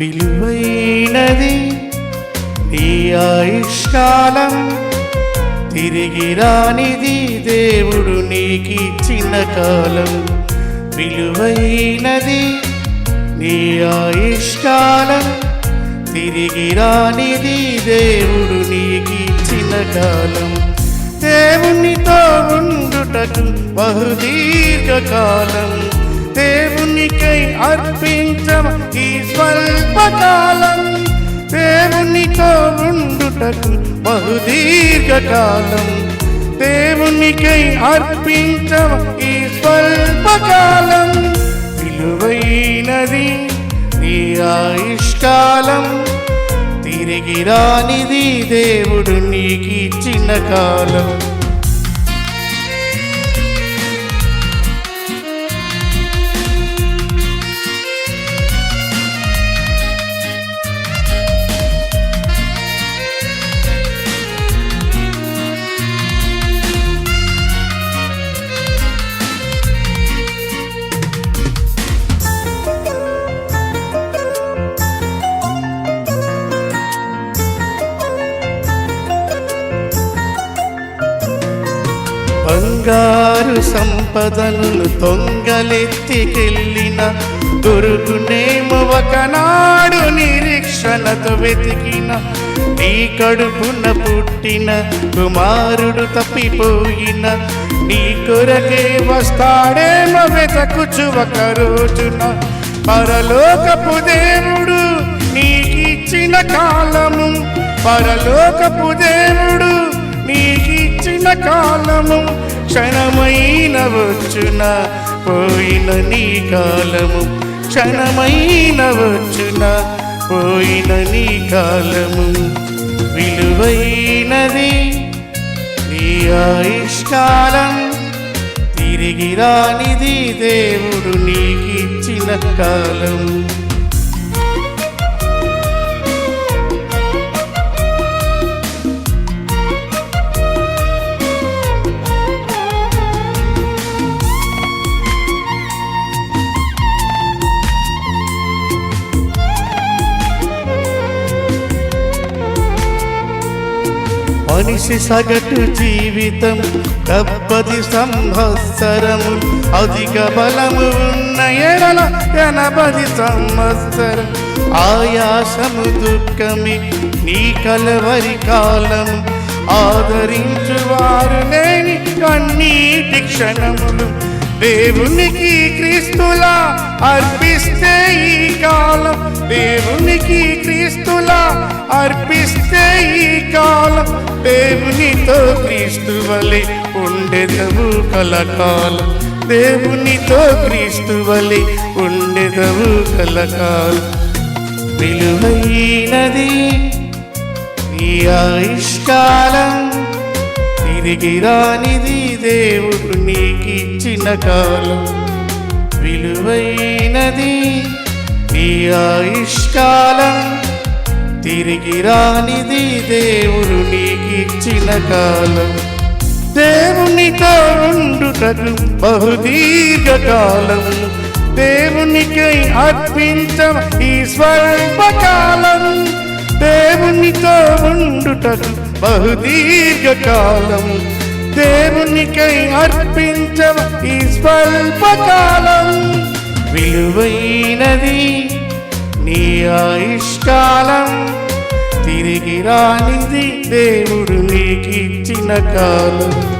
విలువైనది నీ ఆయుష్కాలం తిరిగి రానిది దేవుడు నీకిచ్చిన కాలం. విలువైనది నీ ఆయుష్కాలం తిరిగి రానిది దేవుడు నీకిచ్చిన కాలం. దేవునితో ఉండుటకు బహుదీర్ఘకాలం. దేవునికై అర్పించమ ఈ స్వల్పకాలం. దేవునితో ఉండుటకు బహుదీర్ఘకాలం. దేవునికై అర్పించమ ఈ స్వల్పకాలం. విలువైనది నీ ఆయుష్కాలం. తిరిగి రానిది దేవుడు నీకిచ్చిన కాలం. బంగారు సంపదలను దొంగలెత్తికెళ్ళిన దొరుకునేమో ఒకనాడు నిరీక్షణతో వెతికిన నీ కడుపున పుట్టిన కుమారుడు తప్పిపోయిన నీ కొరకే వస్తాడేమో వెతకుచు ఒక రోజున. పరలోకపు దేవుడు నీకిచ్చిన కాలము పరలోకపు దేవుడు నీకిచ్చిన కాలము క్షణమైన వచ్చున పోయిన నీ కాలము క్షణమైన వచ్చున పోయిన నీ కాలము విలువైనది. నీ ఆయుష్కాలం తిరిగి రానిది దేవుడు నీకిచ్చిన కాలం. మనిషి సగటు జీవితం డెబ్బది సంవత్సరము అధిక బలము ఉన్న ఎడల ఎనభది సంవత్సరం. ఆయాసము దుఃఖమి నీ కలవరి కాలము. ఆదరించు వారు లేని కన్నీటి క్షణములు. దేవునికి క్రీస్తులా అర్పిస్తే ఈ కాలం. దేవుని క్రీస్తులా అర్పిస్తే ఈ కాలం దేవునితో క్రీస్తు వలె ఉండెదవు కలకాలం. దేవునితో క్రీస్తు వలె ఉండెదవు కలకాలం. విలువైనది ఈ ఆయుష్కాలం తిరిగి రానిది దేవుడు నీకిచ్చిన కాలం. విలువైనది ఈ ఆయుష్కాలం తిరిగి రానిది దేవుడు నీకిచ్చిన కాలం. దేవునితో ఉండుటకు బహుదీర్ఘకాలం. దేవునికై అర్పించం ఈ స్వల్పకాలం. దేవునితో ఉండుటకు బహుదీర్ఘకాలం. దేవునికై అర్పించం ఈ స్వల్పకాలం. విలువైనది ఆయుష్కాలం తిరిగి రానిది దేవుడు నీకిచ్చిన కాలం.